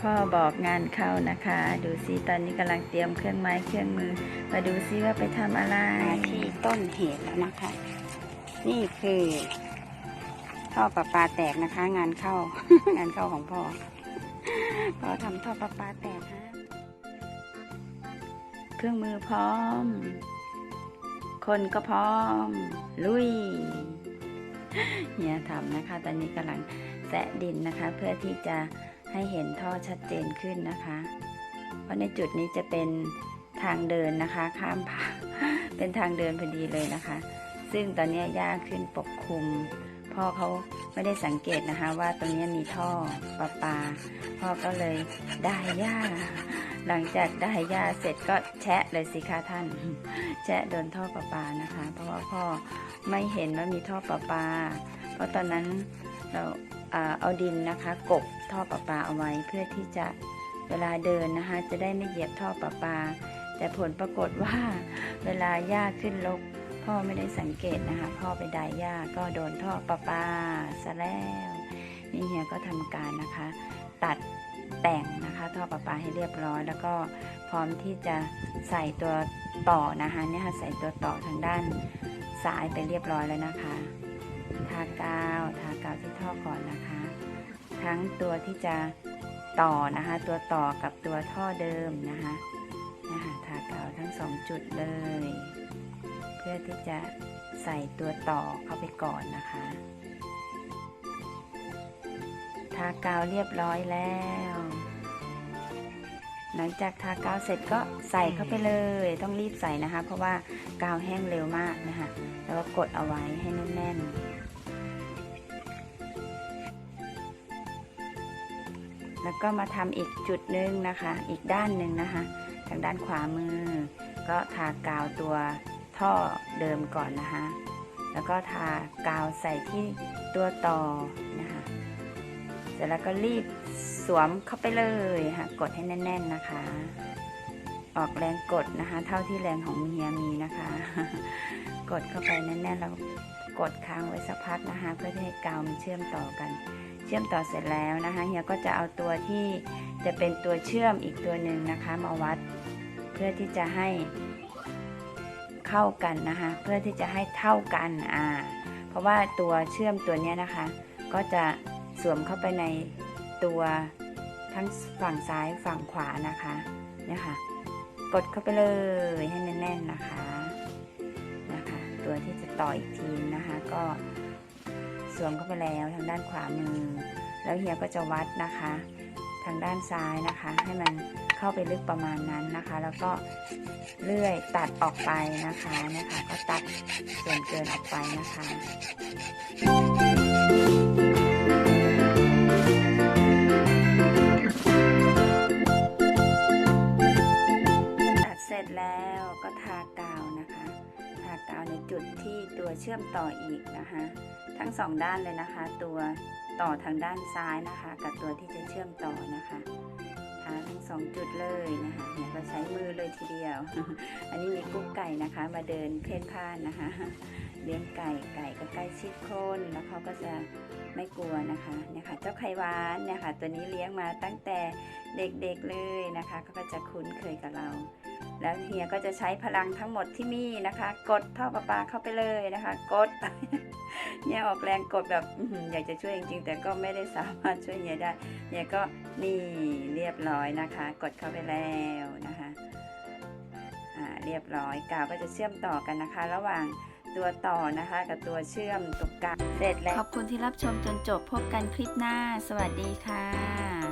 พ่อบอกงานเข้านะคะ ดูซิตอนนี้กำลังเตรียมเครื่องไม้เครื่องมือ มาดูซิว่าไปทำอะไรมาที่ต้นเหตุแล้วนะคะ นี่คือท่อประปาแตกนะคะ งานเข้า งานเข้าของพ่อพ่อทำท่อประปาแตกฮะเครื่องมือพร้อม คนก็พร้อม ลุยเฮียทำนะคะ ตอนนี้กำลังแสะดินนะคะ เพื่อที่จะ ให้เห็นท่อชัดเจนขึ้นนะคะ เพราะในจุดนี้จะเป็นทางเดินนะคะ ข้ามผาเป็นทางเดินพอดีเลยนะคะ ซึ่งตอนนี้หญ้าขึ้นปกคลุมพ่อเขาไม่ได้สังเกตนะคะว่าตรงนี้มีท่อประปา พ่อก็เลยได้หญ้า หลังจากได้หญ้าเสร็จก็แชะเลยสิคะท่าน แชะโดนท่อประปานะคะ เพราะว่าพ่อไม่เห็นว่ามีท่อประปา เพราะตอนนั้นเรา เอาดินนะคะกบท่อประปาเอาไว้เพื่อที่จะเวลาเดินนะคะ จะได้ไม่เหยียบท่อประปา แต่ผลปรากฏว่าเวลาหญ้าขึ้นลกพ่อไม่ได้สังเกตนะคะ พ่อไปไดหญ้าก็โดนท่อประปาซะแล้วนี่เฮียก็ทำการนะคะ ตัดแต่งนะคะ ท่อประปาให้เรียบร้อย แล้วก็พร้อมที่จะใส่ตัวต่อนะคะเนี่ยค่ะใส่ตัวต่อทางด้านซ้ายไปเรียบร้อยแล้วนะคะ ทากาวทากาวที่ท่อก่อนนะคะ ทั้งตัวที่จะต่อนะคะ ตัวต่อกับตัวท่อเดิมนะคะนะคะทากาวทั้งสองจุดเลย เพื่อที่จะใส่ตัวต่อเข้าไปก่อนนะคะ ทากาวเรียบร้อยแล้ว หลังจากทากาวเสร็จก็ใส่เข้าไปเลย ต้องรีบใส่นะคะ เพราะว่ากาวแห้งเร็วมากนะคะ แล้วก็กดเอาไว้ให้แน่นๆ แล้วก็มาทำอีกจุดหนึ่งนะคะ อีกด้านหนึ่งนะคะ ทางด้านขวามือ ก็ทากาวตัวท่อเดิมก่อนนะคะ แล้วก็ทากาวใส่ที่ตัวต่อนะคะ เสร็จแล้วก็รีบสวมเข้าไปเลยค่ะ กดให้แน่น ๆนะคะ ออกแรงกดนะคะ เท่าที่แรงของเฮียมีนะคะ กดเข้าไปแน่นๆแล้วกดค้างไว้สักพักนะคะ เพื่อที่ให้กาวมันเชื่อมต่อกัน เชื่อมต่อเสร็จแล้วนะคะเฮียก็จะเอาตัวที่จะเป็นตัวเชื่อมอีกตัวหนึ่งนะคะ มาวัดเพื่อที่จะให้เข้ากันนะคะ เพื่อที่จะให้เท่ากันอ่าเพราะว่าตัวเชื่อมตัวนี้นะคะ ก็จะสวมเข้าไปในตัวทั้งฝั่งซ้ายฝั่งขวานะคะเนี่ยค่ะกดเข้าไปเลยให้แน่นๆนะคะนะคะ ตัวที่จะต่ออีกทีนะคะ ก็ สวมเข้าไปแล้วทางด้านขวามือ แล้วเฮียก็จะวัดนะคะ ทางด้านซ้ายนะคะ ให้มันเข้าไปลึกประมาณนั้นนะคะ แล้วก็เลื่อยตัดออกไปนะคะเนี่ยค่ะก็ตัดส่วนเกินออกไปนะคะตัดเสร็จแล้วก็ทากาวนะคะากาวในจุดที่ตัวเชื่อมต่ออีกนะคะ ทั้งสองด้านเลยนะคะ ตัวต่อทางด้านซ้ายนะคะ กับตัวที่จะเชื่อมต่อนะคะทาทั้งสองจุดเลยนะคะเนี่ยก็ใช้มือเลยทีเดียว อันนี้มีกุ๊กไก่นะคะ มาเดินเพ่นพ่านนะคะ เลี้ยงไก่ไก่ก็ใกล้ชิดคนแล้วเขาก็จะไม่กลัวนะคะเนี่ยค่ะเจ้าไข่วานเนี่ยค่ะ ตัวนี้เลี้ยงมาตั้งแต่เด็กๆเลยนะคะเขาก็จะคุ้นเคยกับเรา แล้วเฮียก็จะใช้พลังทั้งหมดที่มีนะคะ กดท่อประปาเข้าไปเลยนะคะ กดเนี่ยออกแรงกดแบบอยากจะช่วยจริงๆ แต่ก็ไม่ได้สามารถช่วยเฮียได้เฮียก็นี่เรียบร้อยนะคะ กดเข้าไปแล้วนะคะอ่าเรียบร้อยกาวก็จะเชื่อมต่อกันนะคะ ระหว่างตัวต่อนะคะ กับตัวเชื่อมตรงกลางเสร็จแล้วขอบคุณที่รับชมจนจบพบกันคลิปหน้า สวัสดีค่ะ